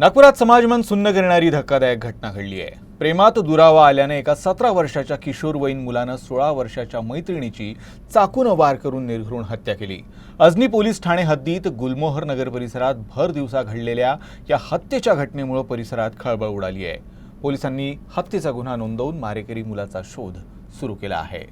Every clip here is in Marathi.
नागपुरात समाजमन सुन्न करणारी धक्कादायक घटना घडली आहे. प्रेमात दुरावा आल्याने एका सतरा वर्षाच्या किशोरवयीन मुलानं सोळा वर्षाच्या मैत्रिणीची चाकून वार करून निर्घृण हत्या केली. अजनी पोलीस ठाणे हद्दीत गुलमोहर नगर परिसरात भर दिवसा घडलेल्या या हत्येच्या घटनेमुळे परिसरात खळबळ उडाली आहे. पोलिसांनी हत्येचा गुन्हा नोंदवून मारेकरी मुलाचा शोध सुरू केला आहे.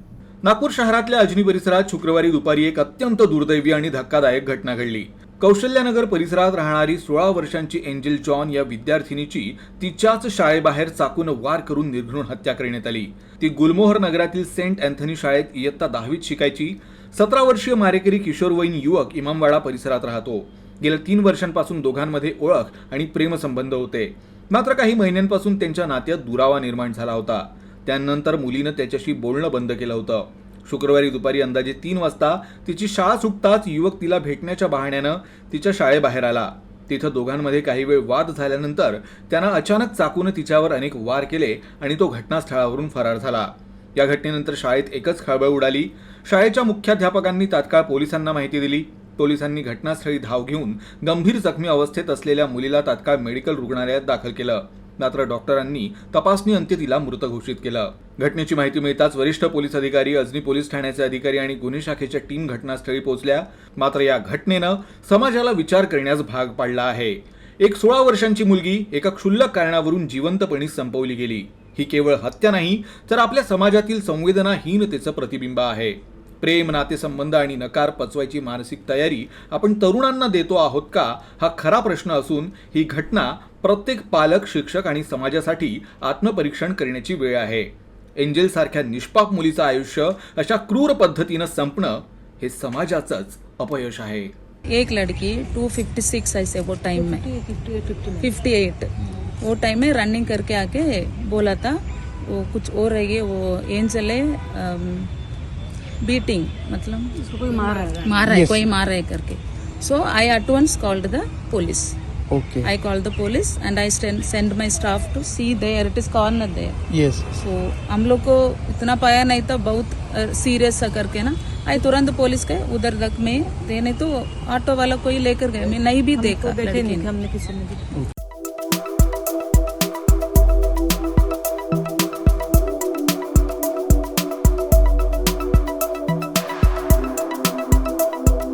नागपूर शहरातल्या अजनी परिसरात शुक्रवारी दुपारी एक अत्यंत दुर्दैवी आणि धक्कादायक घटना घडली. कौशल्यानगर परिसरात राहणारी सोळा वर्षांची एंजेल जॉन या विद्यार्थिनीची तिच्याच शाळेबाहेर चाकून वार करून निर्घृण हत्या करण्यात आली. ती गुलमोहर नगरातील सेंट अँथनी शाळेत इयत्ता दहावीत शिकायची. सतरा वर्षीय मारेकरी किशोरवयीन युवक इमामवाडा परिसरात राहतो. गेल्या तीन वर्षांपासून दोघांमध्ये ओळख आणि प्रेमसंबंध होते. मात्र काही महिन्यांपासून त्यांच्या नात्यात दुरावा निर्माण झाला होता. त्यानंतर मुलीनं त्याच्याशी बोलणं बंद केलं होतं. शुक्रवारी दुपारी अंदाजे तीन वाजता तिची शाळा सुटताच युवक तिला भेटण्याच्या बहाण्यानं तिच्या शाळेबाहेर आला. तिथं दोघांमध्ये काही वेळ वाद झाल्यानंतर त्यानं अचानक चाकून तिच्यावर अनेक वार केले आणि तो घटनास्थळावरून फरार झाला. या घटनेनंतर शाळेत एकच खळबळ उडाली. शाळेच्या मुख्याध्यापकांनी तात्काळ पोलिसांना माहिती दिली. पोलिसांनी घटनास्थळी धाव घेऊन गंभीर जखमी अवस्थेत असलेल्या मुलीला तात्काळ मेडिकल रुग्णालयात दाखल केलं. मात्र डॉक्टरांनी तपासणी अंती तिला मृत घोषित केलं. घटनेची माहिती मिळताच वरिष्ठ पोलीस अधिकारी अजनी पोलीस ठाण्याचे अधिकारी आणि गुन्हे शाखेच्या टीम घटनास्थळी पोहोचल्या. मात्र या घटनेनं समाजाला विचार करण्यास भाग पाडला आहे. एक सोळा वर्षांची मुलगी एका क्षुल्लक कारणावरून जिवंतपणे संपवली गेली. ही केवळ हत्या नाही तर आपल्या समाजातील संवेदनाहीनतेचं प्रतिबिंब आहे. प्रेम नातेसंबंध आणि नकार पचवायची मानसिक तयारी आपण तरुणांना देतो आहोत का? हा खरा प्रश्न असून ही घटना प्रत्येक पालक शिक्षक आणि समाजासाठी आत्मपरीक्षण करण्याची वेळ आहे. एंजेल सारख्या निष्पाप मुलीचं आयुष्य अशा क्रूर पद्धतीनं संपणं हे समाजाचंच अपयश आहे. एक लड़की 256 ऐसे वो टाइम में. 58 वो टाइम में रनिंग करके आके बोला था वो कुछ और रही है वो एंजल है बीटिंग मतलब कोई मार रहा है मार रहा है कोई मार रहा है करके so I at once called the police Okay. I called the police and I send send my staff to see there. It is corner there. Yes. So हम लोग को इतना पाया नहीं था बहुत सीरियस सा करके ना आई तुरंत पुलिस गए उधर तक में नहीं तो ऑटो वाला कोई लेकर गए मैं नहीं भी देखा देखे लड़की नहीं ने। हमने किसी ने भी